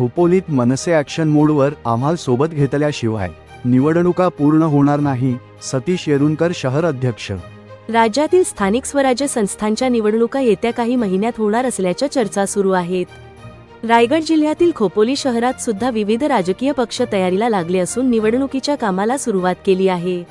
खोपोलीत मनसे action मोडवर आम्हाल सोबत घेतल्याशिवाय निवडणुका पूर्ण होणार नाही सतीश येरुनकर शहर अध्यक्ष. राज्यातील स्थानिक स्वराज्य संस्थांच्या निवडणुका येत्या काही महिन्यात होणार असल्याच्या चर्चा सुरू आहेत. रायगड जिल्ह्यातील खोपोली शहरात सुद्धा विविध राजकीय पक्ष तयारीला लागले असून निवडणुकीच्या कामाला सुरुवात केली आहे.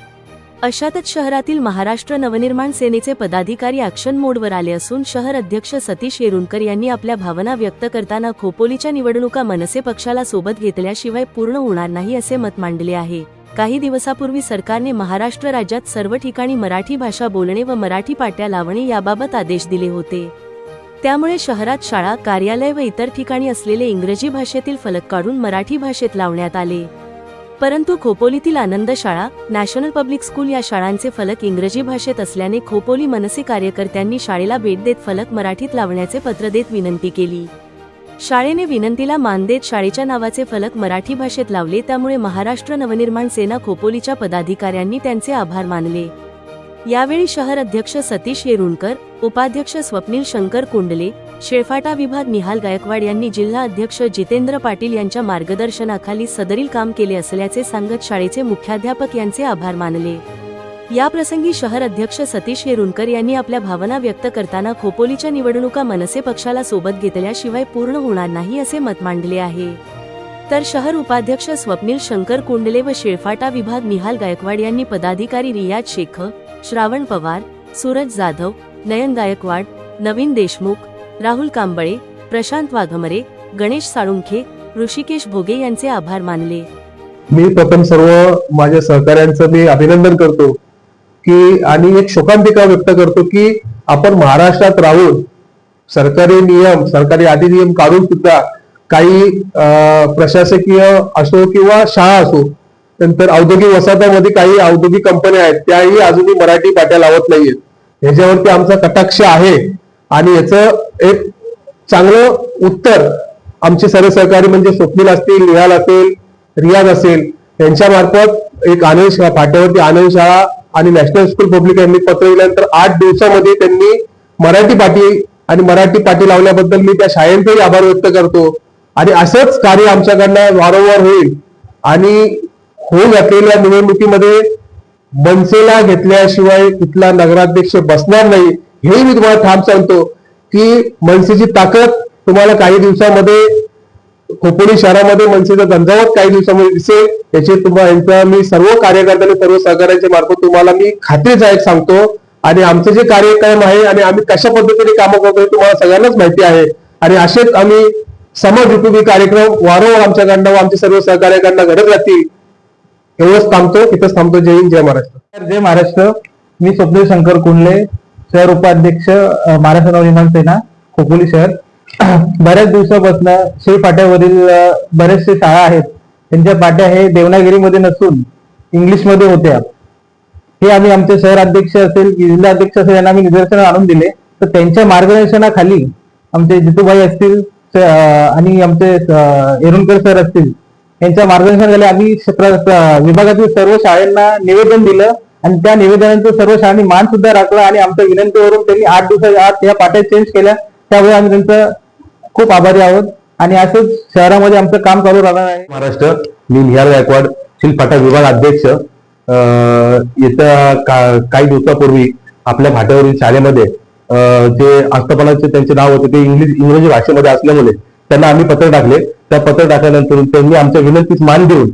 अशातच शहरातील महाराष्ट्र नवनिर्माण सेनेचे पदाधिकारी ॲक्शन मोडवर आले असून शहर अध्यक्ष सतीश येरुणकर यांनी आपल्या भावना व्यक्त करताना खोपोलीच्या निवडणुका मनसे पक्षाला सोबत घेतल्याशिवाय पूर्ण होणार नाही असे मत मांडले आहे. काही दिवसापूर्वी सरकारने महाराष्ट्र राज्यात सर्व ठिकाणी मराठी भाषा बोलणे व मराठी पाट्या लावणे याबाबत आदेश दिले होते. त्यामुळे शहरात शाळा कार्यालय व इतर ठिकाणी असलेले इंग्रजी भाषेतील फलक काढून मराठी भाषेत लावण्यात आले. परंतु खोपोलीतील आनंद शाळा नॅशनल पब्लिक स्कूल या शाळांचे फलक इंग्रजी भाषेत असल्याने खोपोली मनसे कार्यकर्त्यांनी शाळेला भेट देत फलक मराठीत लावण्याचे पत्र देत विनंती केली. शाळेने विनंतीला मान देत शाळेच्या नावाचे फलक मराठी भाषेत लावले त्यामुळे महाराष्ट्र नवनिर्माण सेना खोपोलीच्या पदाधिकाऱ्यांनी त्यांचे आभार मानले. यावेळी शहर अध्यक्ष सतीश येरुणकर उपाध्यक्ष स्वप्नील शंकर कुंडले शेळफाटा विभाग निहाल गायकवाड यांनी जिल्हा अध्यक्ष जितेंद्र पाटील यांच्या मार्गदर्शनाखाली सदरील काम केले असल्याचे सांगत शाळेचे मुख्याध्यापक यांचे आभार मानले. याप्रसंगी शहर अध्यक्ष सतीश येरुणकर यांनी आपल्या भावना व्यक्त करताना खोपोलीच्या निवडणुका मनसे पक्षाला सोबत घेतल्याशिवाय पूर्ण होणार नाही असे मत मांडले आहे. तर शहर उपाध्यक्ष स्वप्नील शंकर कुंडले व शेळफाटा विभाग निहाल गायकवाड यांनी पदाधिकारी रियाज शेख श्रावण पवार सूरज जाधव नयन गायकवाड नवीन देशमुख राहुल कांबळे प्रशांत वाघमरे गणेश साळुंखे ऋषिकेश भोगे यांचे आभार मानले. मी प्रथम सर्व माझ्या सहकाऱ्यांचं मी अभिनंदन करतो की आणि एक शोकांतिका व्यक्त करतो की आपण महाराष्ट्रात राहून सरकारी नियम सरकारी अधिनियम काढून सुद्धा काही प्रशासकीय असो किंवा शाळा असो नंतर औद्योगिक वसाहतामध्ये काही औद्योगिक कंपन्या आहेत त्याही अजूनही मराठी पाट्या लावत नाहीयेत. ह्याच्यावरती आमचा कटाक्ष आहे आणि याचं एक चांगलं उत्तर आमचे सर्व सहकारी म्हणजे स्वप्नील असतील निहाल असेल रियाज असेल यांच्या मार्फत एक आनंद शाळा फाट्यावरती आनंद शाळा आणि नॅशनल स्कूल पब्लिक यांनी पत्र दिल्यानंतर आठ दिवसामध्ये त्यांनी मराठी पाटी आणि मराठी पाटी लावल्याबद्दल मी त्या शाळेंचाही आभार व्यक्त करतो. आणि असंच कार्य आमच्याकडनं वारंवार होईल आणि होऊ घातलेल्या निवडणुकीमध्ये मनसेला घेतल्याशिवाय कुठला नगराध्यक्ष बसणार नाही हेही मी तुम्हाला ठाम सांगतो की मनसेची ताकद तुम्हाला काही दिवसामध्ये खोपोली शहरामध्ये मनसेचा धंदावत काही दिवसामध्ये दिसेल. याची तुम्हाला मी सर्व कार्यकर्त्यांनी सर्व सहकार्यांच्या मार्फत तुम्हाला मी खात्रीदायक सांगतो. आणि आमचं जे कार्यक्रम आहे आणि आम्ही कशा पद्धतीने कामं करतो हे तुम्हाला सगळ्यांनाच माहिती आहे. आणि असेच आम्ही समाज उपयोगी कार्यक्रम वारंवार आमच्याकडनं आमचे सर्व सहकार्याकडनं घडत राहतील. एवढंच थांबतो इथंच थांबतो जय हिंद जय महाराष्ट्र. जय महाराष्ट्र. मी स्वप्नील शंकर कुंडले शहर उपाध्यक्ष महाराष्ट्र नवनिर्माण सेना खोपोली शहर. बऱ्याच दिवसापासून श्री फाट्यावरील बऱ्याचशे बरेचसे शाळा आहेत. त्यांच्या पाट्या हे देवनागिरीमध्ये नसून इंग्लिशमध्ये होत्या. हे आम्ही आमचे शहर अध्यक्ष असेल जिल्हा अध्यक्ष असेल यांना आम्ही निदर्शन आणून दिले. तर त्यांच्या मार्गदर्शनाखाली आमचे जितूभाई असतील आणि आमचे एरुणकर सर असतील यांच्या मार्गदर्शनाखाली आम्ही विभागातील सर्व शाळांना निवेदन दिलं आणि त्या निवेदनाचं सर्व शाळांनी मान सुद्धा राखला आणि आमच्या विनंतीवरून त्यांनी आठ दिवसाच्या आत या पाट्या चेंज केल्या. त्यामुळे आम्ही त्यांचं खूप आभारी आहोत. आणि असंच शहरामध्ये आमचं काम चालू राहणार आहे. महाराष्ट्र मी निहार गायकवाड शिलफाटा विभाग अध्यक्ष. येत्या का- काही दिवसापूर्वी आपल्या फाट्यावरील शाळेमध्ये जे आस्थापनाचे त्यांचे नाव होते ते इंग्लिश इंग्रजी भाषेमध्ये असल्यामुळे त्यांना आम्ही पत्र टाकले. त्या पत्र टाकल्यानंतर त्यांनी आमच्या विनंतीस मान देऊन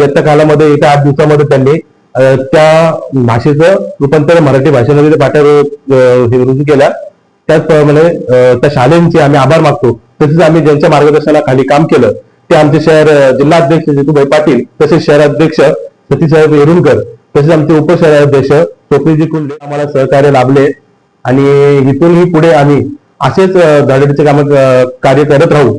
येत्या कालामध्ये एका आठ दिवसामध्ये त्यांनी त्या भाषेचं रूपांतर मराठी भाषेमध्ये त्या पाट्या हे रुजू केल्या त्याचप्रमाणे त्या शाळेंचे आम्ही आभार मागतो तसेच आम्ही ज्यांच्या मार्गदर्शनाखाली काम केलं ते आमचे शहर जिल्हा जिल्हाध्यक्ष जितूभाई पाटील तसेच शहराध्यक्ष सतीसाहेब येरुणकर तसेच आमचे उपशहराध्यक्ष टोपरीजी कुंडे आम्हाला सहकार्य लाभले. आणि इथूनही पुढे आम्ही असेच अं, काम कार्य करत राहू.